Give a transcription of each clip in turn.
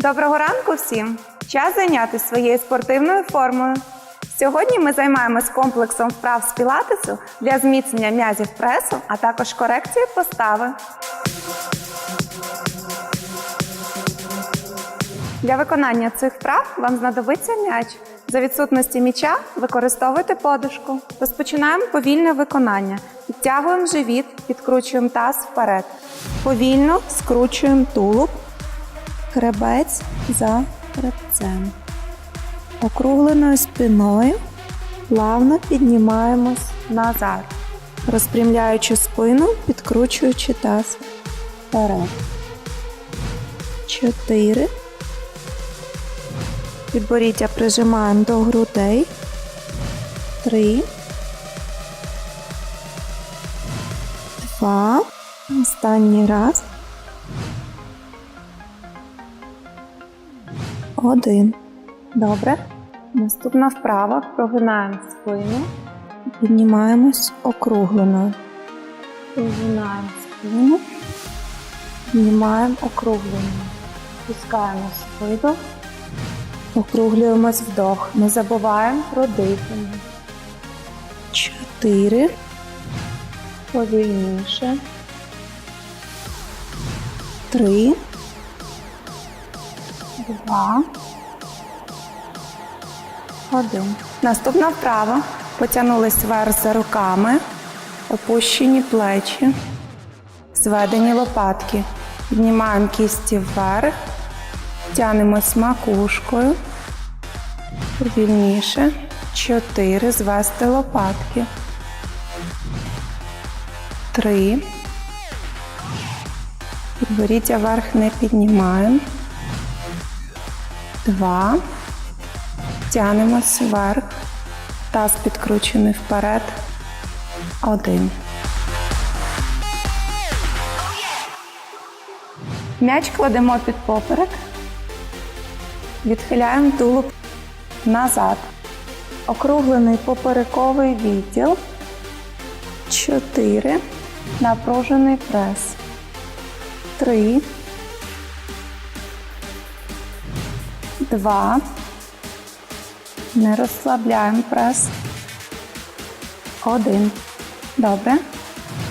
Доброго ранку всім! Час зайнятися своєю спортивною формою. Сьогодні ми займаємось комплексом вправ з пілатесу для зміцнення м'язів пресу, а також корекції постави. Для виконання цих вправ вам знадобиться м'яч. За відсутності м'яча використовуйте подушку. Розпочинаємо повільне виконання. Підтягуємо живіт, підкручуємо таз вперед. Повільно скручуємо тулуб, хребець за хребцем. Округленою спиною плавно піднімаємось назад, розпрямляючи спину, підкручуючи таз вперед. Чотири. Підборіддя прижимаємо до грудей. Три. Два. Останній раз. Один. Добре. Наступна вправа. Прогинаємо спину. Піднімаємось округленою. Прогинаємо спину. Піднімаємо округленою. Пускаємось видох. Округлюємось вдох. Не забуваємо про дихання. Чотири. Повільніше. Три. Два. Один. Наступна вправа. Потягнулись вверх за руками. Опущені плечі. Зведені лопатки. Піднімаємо кісті вверх. Тянемось макушкою. Повільніше. Чотири. Звести лопатки. Три. Підборіддя вверх не піднімаємо. Два. Тянемось вверх. Таз підкручений вперед. Один. М'яч кладемо під поперек. Відхиляємо тулуб назад. Округлений поперековий відділ. Чотири. Напружений прес. Три. Два. Не розслабляємо прес. Один. Добре.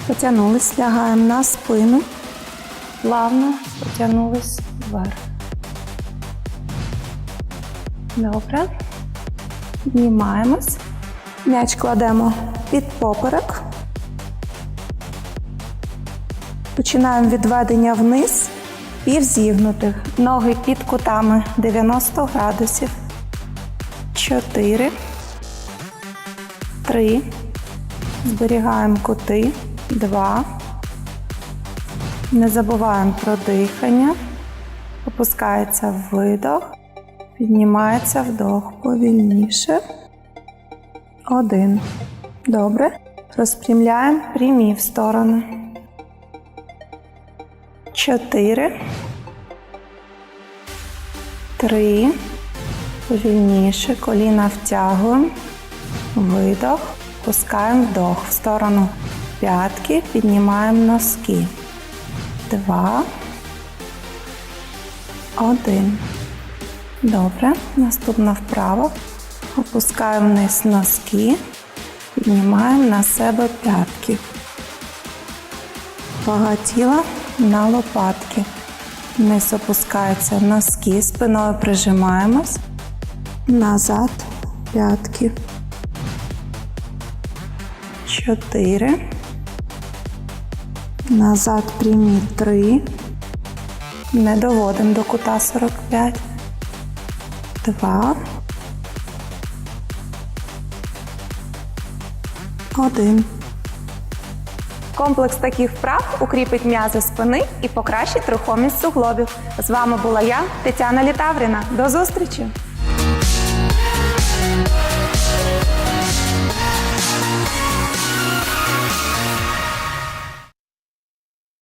Потягнулись, лягаємо на спину. Плавно потягнулись вверх. Добре. Піднімаємось. М'яч кладемо під поперек. Починаємо відведення вниз, півзігнутих. Ноги під кутами 90 градусів. 4, 3. Зберігаємо кути. 2. Не забуваємо про дихання. Опускається видох. Піднімається вдох повільніше. Один. Добре. Розпрямляємо прямі в сторони. Чотири. Три. Повільніше. Коліна втягуємо. Видох. Пускаємо вдох в сторону п'ятки. Піднімаємо носки. Два. Один. Добре. Наступна вправа. Опускаємо вниз носки. Піднімаємо на себе п'ятки. Вага тіла на лопатки. Вниз опускаються носки, спиною прижимаємось. Назад п'ятки. Чотири. Назад прямі три. Не доводимо до кута 45. Два. Один. Комплекс таких вправ укріпить м'язи спини і покращить рухомість суглобів. З вами була я, Тетяна Літавріна. До зустрічі!